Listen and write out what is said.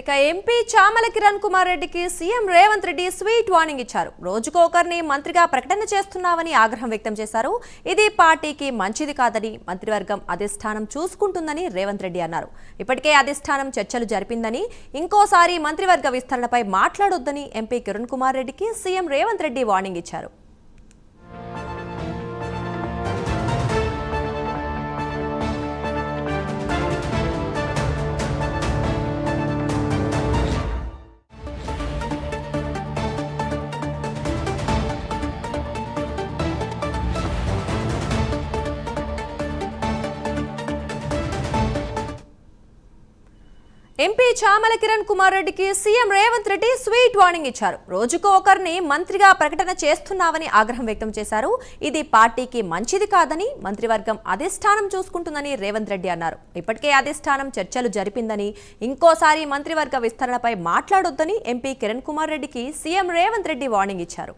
ఇక ఎంపీ చామల కిరణ్ కుమార్ రెడ్డికి CM Revanth Reddy sweet warning ఇచ్చారు. రోజుకు ఒకరిని మంత్రిగా ప్రకటన చేస్తున్నామని ఆగ్రహం వ్యక్తం చేశారు. ఇది పార్టీకి మంచిది కాదని మంత్రివర్గం అధిష్టానం చూసుకుంటుందని రేవంత్ రెడ్డి అన్నారు. ఇప్పటికే అధిష్టానం చర్చలు జరిపిందని ఇంకోసారి మంత్రివర్గ విస్తరణపై మాట్లాడొద్దని ఎంపీ కిరణ్ కుమార్ రెడ్డికి సీఎం రేవంత్ రెడ్డి వార్నింగ్ ఇచ్చారు. ఎంపీ చామల కిరణ్ కుమార్ రెడ్డికి CM Revanth Reddy sweet warning ఇచ్చారు. రోజుకో ఒకరిని మంత్రిగా ప్రకటన చేస్తున్నామని ఆగ్రహం వ్యక్తం చేశారు. ఇది పార్టీకి మంచిది కాదని మంత్రివర్గం అధిష్టానం చూసుకుంటుందని రేవంత్ రెడ్డి అన్నారు. ఇప్పటికే అధిష్టానం చర్చలు జరిపిందని ఇంకోసారి మంత్రివర్గ విస్తరణపై మాట్లాడొద్దని ఎంపీ కిరణ్ కుమార్ రెడ్డికి సీఎం రేవంత్ రెడ్డి వార్నింగ్ ఇచ్చారు.